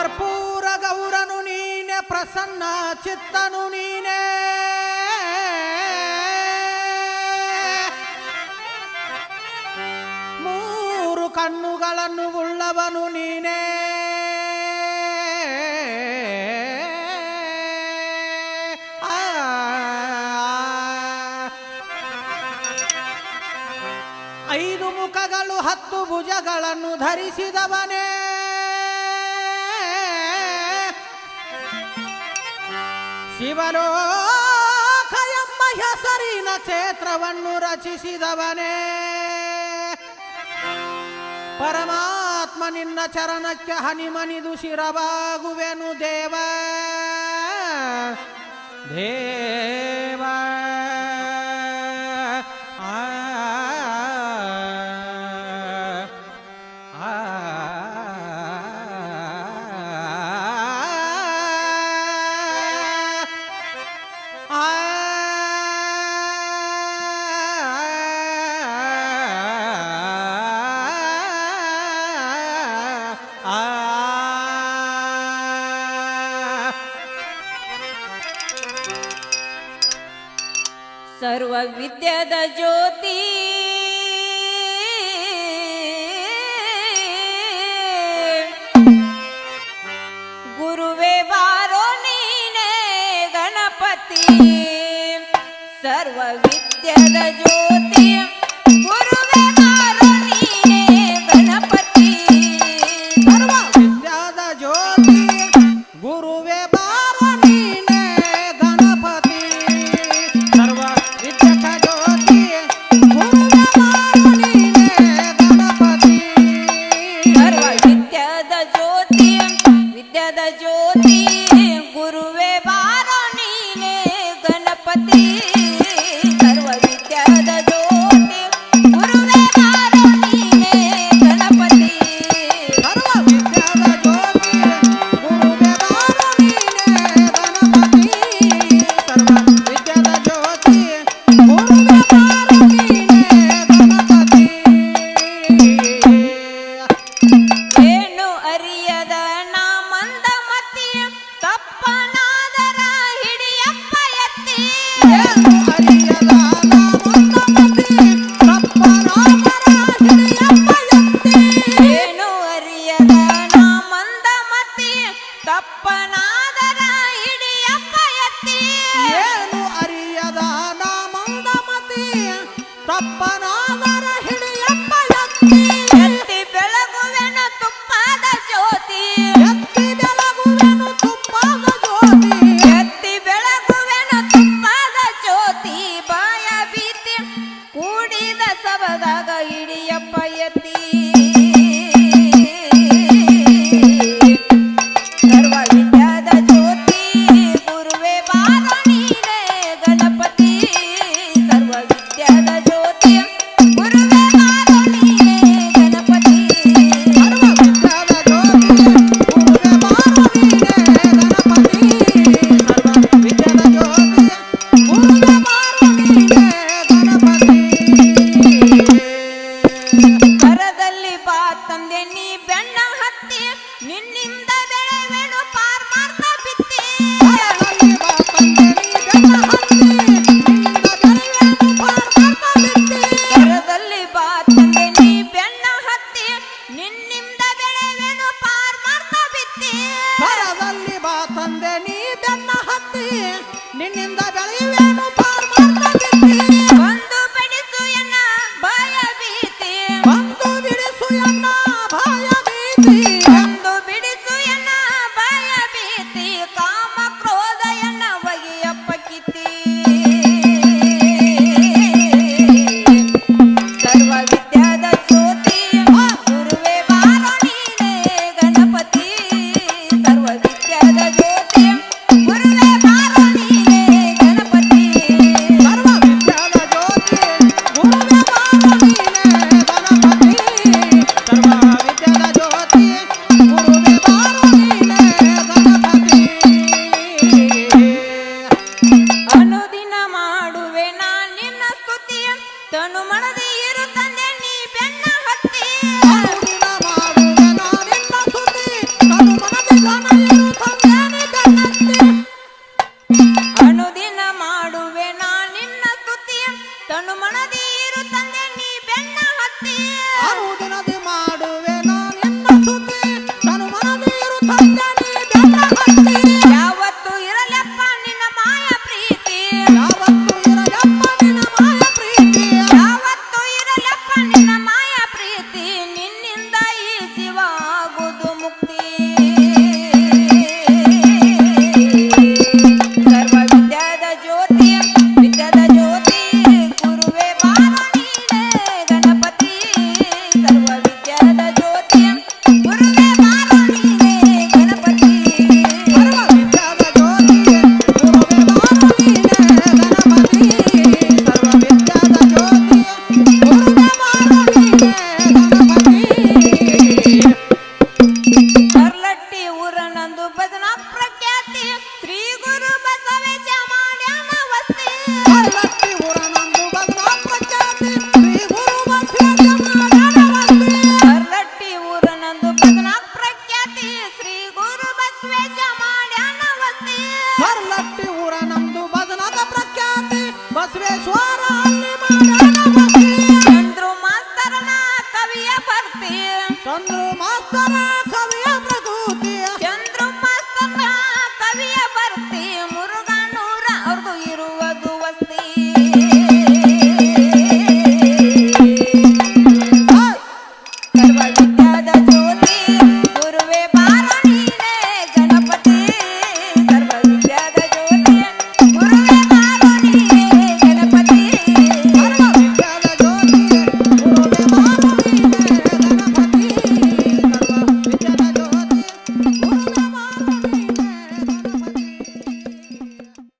ಕರ್ಪೂರ ಗೌರನು ನೀನೆ, ಪ್ರಸನ್ನ ಚಿತ್ತನು ನೀನೇ. ಮೂರು ಕಣ್ಣುಗಳನ್ನು ಉಳ್ಳವನು ನೀನೇ. ಐದು ಮುಖಗಳು, ಹತ್ತು ಭುಜಗಳನ್ನು ಧರಿಸಿದವನೇ. ಶಿವಲೋಕ ಎಂಬ ಹೆಸರಿನ ಕ್ಷೇತ್ರವನ್ನು ರಚಿಸಿದವನೇ. ಪರಮಾತ್ಮ ನಿನ್ನ ಚರಣಕ್ಕೆ ಹನಿಮನಿದು ಶಿರವಾಗುವೆನು ದೇವ. ದೇ ಬರುವ ವಿದ್ಯದ ಜ್ಯೋತಿ.